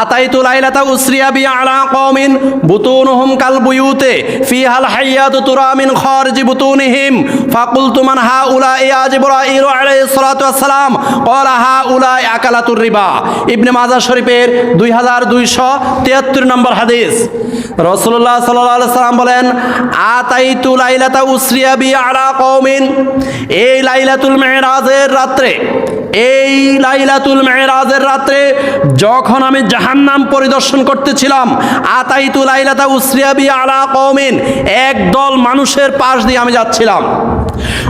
আতাইতু লাইলাতা উসরিয়া B আলা কওমিন, বুতুনহুম কাল বুয়ুতে, ফিহাল হাইয়াতু তুরা মিন খারজি বুতুনিহিম। ফাকুলতু মান হাউলা ইয়া জিবরাইল আলাইহিস সালাতু ওয়াস সালাম ক্বালা হাউলা আকালাতুর রিবা। ইবনে মাজাহ শরীফের 2273 নম্বর হাদিস। রাসূলুল্লাহ সাল্লাল্লাহু আলাইহি সাল্লাম বলেন, আতাইতু লাইলাতা উসরিয়া বি আলা কওমিন, এই লাইলাতুল মেরাজের রাত্রে এই লাইলাতুল মেহরাজের রাত্রে যখন আমি জাহান্নাম পরিদর্শন করতেছিলাম, আতাইতু লাইলাতা উসরিয়াবি আলা কওমিন একদল মানুষের পাশ দিয়ে আমি যাচ্ছিলাম।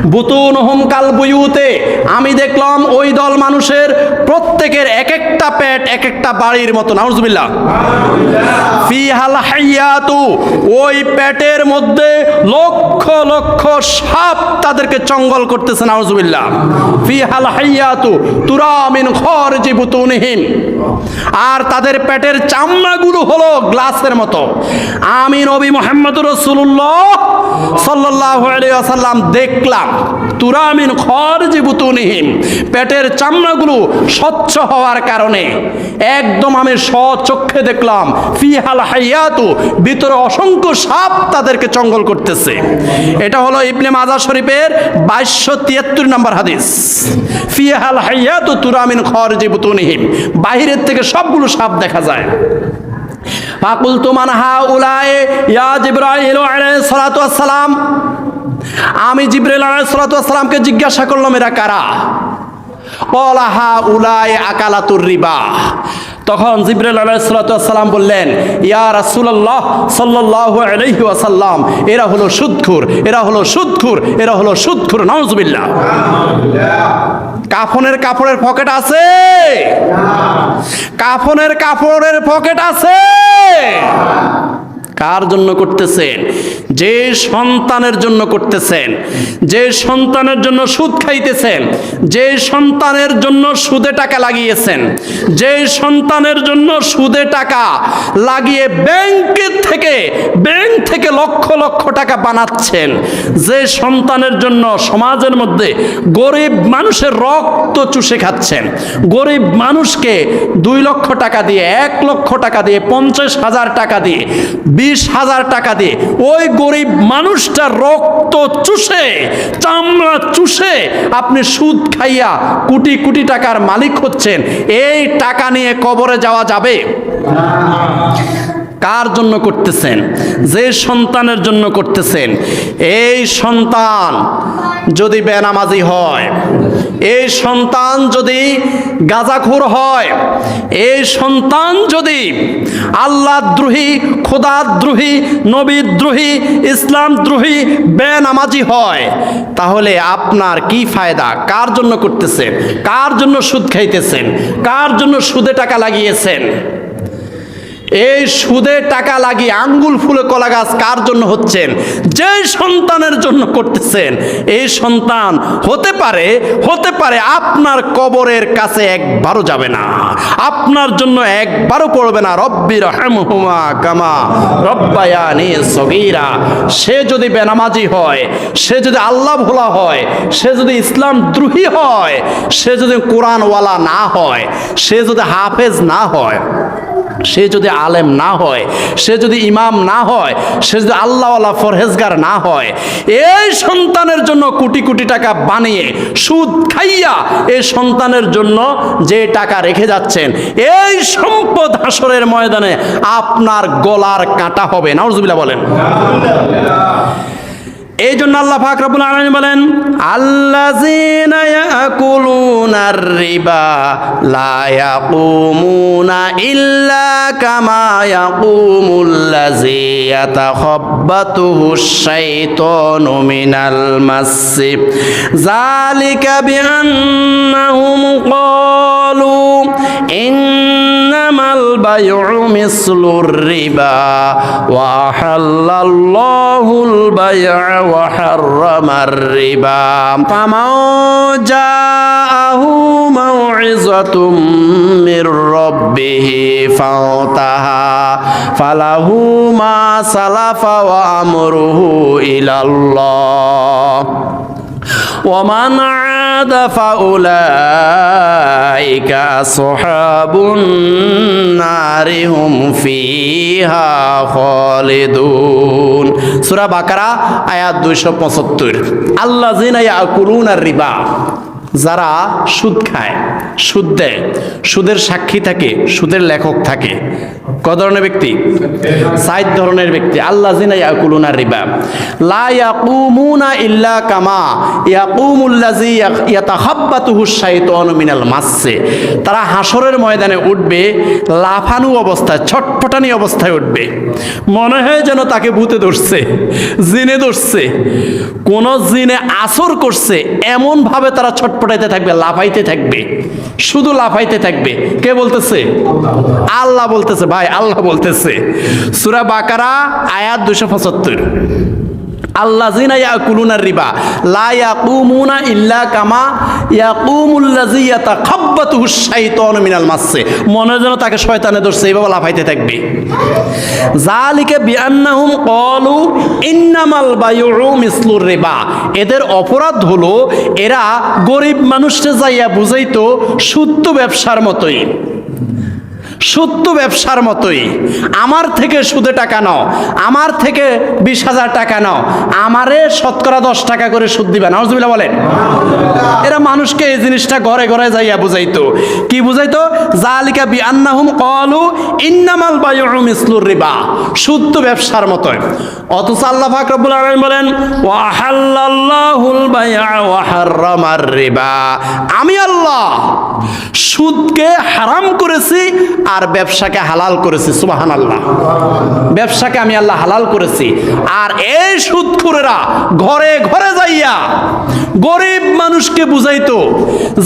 বুতুন হোম কাল বুয়ুতে। আমি দেখলাম ওই দল মানুষের প্রত্যেকের এক একটা পেট এক একটা বাড়ির মতো নাউজুবিল্লাহ। ফিহাল হাইয়াতু। ওই পেটের মধ্যে লক্ষ লক্ষ সাপ তাদেরকে চঙ্গল করতেছে, নাউজুবিল্লাহ। ফিহাল হাইয়াতু। তুরা মিন খরজি বুতুনিহিম। আর তাদের পেটের চামড়াগুলো হলো গ্লাসের মতো। আমি নবী মোহাম্মদ রসুল্লাহ সাল্লাল্লাহু আলাইহি ওয়াসাল্লাম দেখলাম তুরামিন খরজি বুতুনিহিম পেটের চামড়াগুলো স্বচ্ছ হওয়ার কারণে। একদম আমি স্বচক্ষে দেখলাম, ফিহাল হাইয়াতু, ভিতরে অসংখ্য সাপ তাদেরকে চঙ্গল করতেছে। এটা হলো ইবনে মাজা শরীফের বাইশশো তিয়াত্তর নম্বর হাদিস। ফিহাল হাইয়াতু তুরামিন খরজি বুতুনিহিম বাহিরের থেকে সবগুলো সাপ দেখা যায়। ফাকুল তুমান হা উলায়ে ইয়া জিব্রাইল আলাইহিস সালাতু ওয়াস সালাম আমি জিব্রাইল আলাইহিস সালাতু ওয়াস সালামকে জিজ্ঞাসা করলাম, এরা কারা? কলাহা উলায় আকালাতুর রিবা। তখন জিব্রাইল আলাইহিস সালাতু ওয়াস সালাম বললেন, ইয়া রাসূলুল্লাহ সাল্লাল্লাহু আলাইহি ওয়াসাল্লাম, এরা হলো সুদখুর, এরা হলো সুদখুর, এরা হলো সুদখুর, নাউজুবিল্লাহ। কাফনের কাপড়ের পকেট আছে? কাফনের কাপড়ের পকেট আছে? কার জন্য করতেছেন? যে সন্তানের জন্য করতেছেন। যে সন্তানের জন্য সুদ খাইতেছেন। যে সন্তানের জন্য সুদে টাকা লাগিয়েছেন। যে সন্তানের জন্য সুদে টাকা লাগিয়ে ব্যাংকের থেকে, ব্যাংক থেকে লক্ষ লক্ষ টাকা বানাচ্ছেন। যে সন্তানের জন্য সমাজের মধ্যে গরিব মানুষের রক্ত চুষে খাচ্ছেন। গরিব মানুষকে দুই লক্ষ টাকা দিয়ে, এক লক্ষ টাকা দিয়ে, পঞ্চাশ হাজার টাকা দিয়ে বিশ হাজার টাকা দিয়ে ওই গরিব মানুষটা রক্ত চুষে, চামড়া চুষে আপনি সুদ খাইয়া কোটি কোটি টাকার মালিক হচ্ছেন। এই টাকা নিয়ে কবরে যাওয়া যাবে? কার জন্য করতেছেন? যে সন্তানের জন্য করতেছেন। এই সন্তান যদি বেনামাজি হয়, এই সন্তান যদি গাজাখুর হয়, এই সন্তান যদি আল্লাহ দ্রোহী খোদাদ্রোহী নবীদ্রোহী ইসলাম দ্রোহী বেনামাজি হয়, তাহলে আপনার কি ফায়দা? কার জন্য করতেছেন? কার জন্য সুদ খাইতেছেন? কার জন্য সুদে টাকা লাগিয়েছেন? এই সুদে টাকা লাগিয়ে আঙ্গুল, ফুলে, কলা গাছ কার জন্য হচ্ছেন? যে সন্তানের জন্য করতেছেন, এই সন্তান হতে পারে হতে পারে আপনার কবরের কাছে একবারও যাবে না। আপনার জন্য একবারও পড়বে না। রব্বি রহমহুমা কামা রব্বায়ানি সগীরা। সে যদি বেনামাজি হয়, সে যদি আল্লাহ ভোলা হয়, সে যদি ইসলাম দ্রোহী হয়, সে যদি কোরআনওয়ালা না হয়, সে যদি হাফেজ না হয় সে যদি আলেম না হয়, সে যদি ইমাম না হয়, সে যদি আল্লাহওয়ালা ফরহেজগার না হয়, এই সন্তানের জন্য কোটি কোটি টাকা বানিয়ে সুদ খাইয়া এই সন্তানের জন্য যে টাকা রেখে যাচ্ছেন, এই সম্পদ হাসরের ময়দানে আপনার গলার কাঁটা হবে। নাউজুবিল্লাহ বলেন। এই জন্য আল্লাহ পাক রব্বুল আলামিন বলেন, আল্লাযীনা ইয়াকুলুনার রিবা লা ইয়াকুমুনা ইল্লা কামা ইয়াকুমুল্লাযী ইয়াতাখাব্বাতুহু শাইতানু মিনাল মাসসি যালিকা বিআন্নাহুম ক্বালু ইন্নামাল مثل الربا وأحل الله البيع وحرم الربا فمن جاءه موعظة من ربه فانتهى فله ما سلف وأمره إلى الله ومن ফাসাদ ফাউলাইকা আসহাবুন নারি হুম ফিহা খালিদুন সূরা বাকারা আয়াত 275 আল্লাযিনা ইয়াকুলুনা আর রিবা যারা সুদ খায়, সুদ দেয়, সুদের সাক্ষী থাকে, সুদের লেখক থাকে। ক ধরনের ব্যক্তি? সাইদ ধরনের ব্যক্তি। আল্লাহ জিনা ইয়াকুলুনা রিবা। লা ইয়াকুমুনা ইল্লা কামা। ইয়াকুমুল্লাজি ইয়াতাখাব্বাতুহু শাইতানু মিনাল মাসসে। তারা হাসরের ময়দানে উঠবে, লাফানু অবস্থায়, ছটফটানি অবস্থায় উঠবে। মনে হয় যেন তাকে ভূতে ধরছে, জিনে ধরছে। কোন জিনে আসর করছে এমন ভাবে তারা ছটপটাইতে থাকবে, লাফাইতে থাকবে। শুধু লাফাইতে থাকবে। কে বলতেছে? আল্লাহ বলতেছে, ভাই, আল্লাহ বলতেছে। সুরা বাকারা, আয়াত দুশো পঁচাত্তর। আল্লাহ জিনা ইয়াকুলুনার রিবা। লা ইয়াকুমুনা ইল্লা কামা ইয়াকুমুল্লাযী ইয়াতাখাব্বাতুহু শাইতানু মিনাল মাসসে। মনে যেন তাকে শয়তানে ধরছে, এইভাবে লাফাইতে থাকবে। জালিকে বিআন্নাহুম ক্বালু ইন্নামাল বাইউ মিসলুর রিবা। এদের অপরাধ হলো, এরা গরিব মানুষকে যাইয়া বুঝাইতো সুত্য ব্যবসার মতোই। সত্য ব্যবসার মতোই। আমার থেকে সুদে টাকা নাও, আমার থেকে বিশ হাজার টাকা নাও, আমারে শতকরা দশ টাকা করে সুদ দিবে। নাউজুবিল্লাহ বলেন। এরা মানুষকে এই জিনিসটা ঘরে ঘরে যাইয়া বুঝাইতো। কি বুঝাইতো? জালিকা বি আন্নাহুম কলু ইন্নামাল বায়ু মিসলুর রিবা। শুদ্ধ ব্যবসার মতোই। অথচ আল্লাহ পাক রব্বুল আলামিন বলেন ওয়াহাল্লাল্লাহুল বাইআ ওয়া হাররামার রিবা। আমি আল্লাহ সুদকে হারাম করেছি আর ব্যবসাকে হালাল করেছি সুবাহান আল্লাহ ব্যবসাকে আমি আল্লাহ হালাল করেছি। আর এই সুদখুরেরা ঘরে ঘরে যাইয়া গরিব মানুষকে বুঝাইতো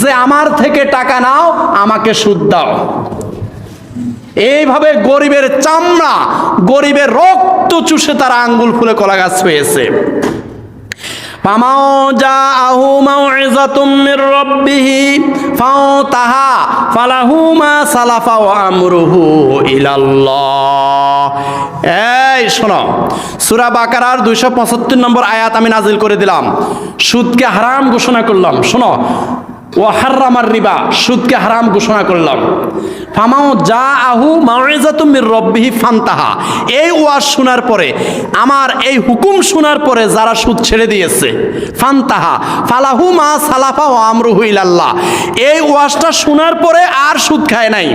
যে আমার থেকে টাকা নাও, আমাকে সুদ দাও। এইভাবে গরিবের চামড়া, গরিবের রক্ত চুষে তারা আঙ্গুল ফুলে কলা গাছ হয়েছে। ফামাও যা ফাও তাহা ফালাহু মা সালাফা ওয়া আমরুহু ইলাল্লাহ। এই, শোনো, সূরা বাকারার 275 নম্বর আয়াত আমি নাজিল করে দিলাম। সুদকে হারাম ঘোষণা করলাম। শোনো ও হারামার রিবা, সুদকে হারাম ঘোষণা করলাম। ফামাও যা আহু মাওয়াজাতুম মির রব্বিহি ফান্তাহা। এই ওয়াজ শোনার পরে, আমার এই হুকুম শোনার পরে যারা সুদ ছেড়ে দিয়েছে, ফান্তাহা, ফালাহু মা সালাফা ও আমরুহু ইলাল্লাহ। এই ওয়াজটা শোনার পরে আর সুদ খায় নাই।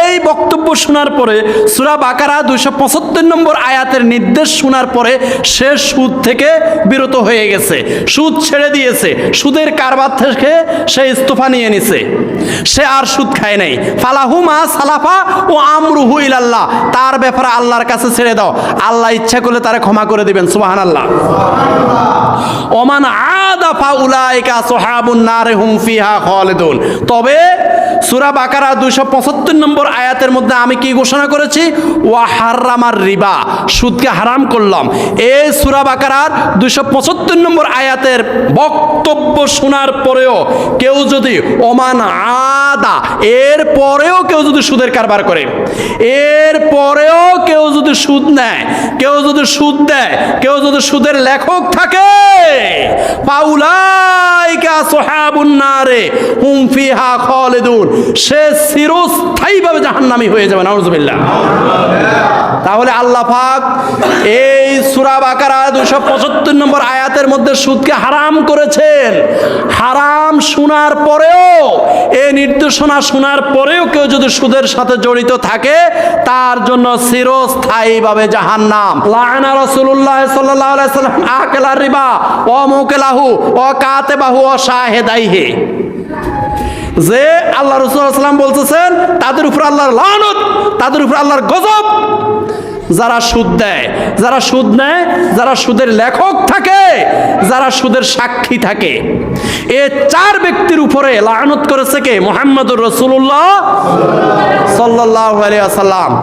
এই বক্তব্য শোনার পরে, সূরা বাকারা দুইশো পঁচাত্তর নম্বর আয়াতের নির্দেশ শোনার পরে সে সুদ থেকে বিরত হয়ে গেছে। সুদ ছেড়ে দিয়েছে। সুদের কারবার থেকে সে ইস্তফা নিয়ে নিছে। সে আর সুদ খায় নাই। ফালাহুমা সালাফা ও আমরুহু ইলাল্লাহ। তার ব্যাপারে আল্লাহর কাছে ছেড়ে দাও। আল্লাহ ইচ্ছা করলে তারা ক্ষমা করে দিবেন। সুবাহান আল্লাহ ওমান আদাফা উলাইকা সোহাবুন নারে হুম ফিহা খালিদুন। তবে সূরা বাকারা 275 নম্বর আয়াতের মধ্যে আমি কি ঘোষণা করেছি? ওয়া হারামার রিবা, সুদকে হারাম করলাম। এই সূরা বাকারার 275 নম্বর আয়াতের বক্তব্য শোনার পরেও কেউ যদি ওমান আদা, এর পরেও কেউ যদি সুদের কারবার করে, এর পরেও কেউ যদি সুদ নেয়, কেউ যদি সুদ দেয়, কেউ যদি সুদের লেখক থাকে পাউলাইকা সোহাবুন নারে হুম ফিহা খালিদুন। সে চিরস্থায়ীভাবে জাহান্নামী হয়ে যাবে নাউজুবিল্লাহ। তাহলে আল্লাহ পাক এই সূরা বাকারা 275 নম্বর আয়াতের মধ্যে সুদকে হারাম করেছেন। হারাম শোনার পরেও, এই নির্দেশনা শোনার পরেও কেউ যদি সুদের সাথে জড়িত থাকে, তার জন্য চিরস্থায়ীভাবে জাহান্নাম। লায়না রাসূলুল্লাহ সাল্লাল্লাহু আলাইহি সাল্লাম আকেলা রিবা ও মুকেলাহু ও কাতেবাহু ও শাহেদাইহি। যে আল্লাহ রসুলাম বলতেছেন, তাদের উপর আল্লাহর লানত, তাদের উপর আল্লাহর গজব। যারা সুদ দেয়, যারা সুদ নেয়, যারা সুদের লেখক থাকে, যারা সুদের সাক্ষী থাকে। এ চার ব্যক্তির উপরে লানত করেছে কে? মোহাম্মদুর রসুল্লাহ সাল্লাহ আলিয়া সাল্লাম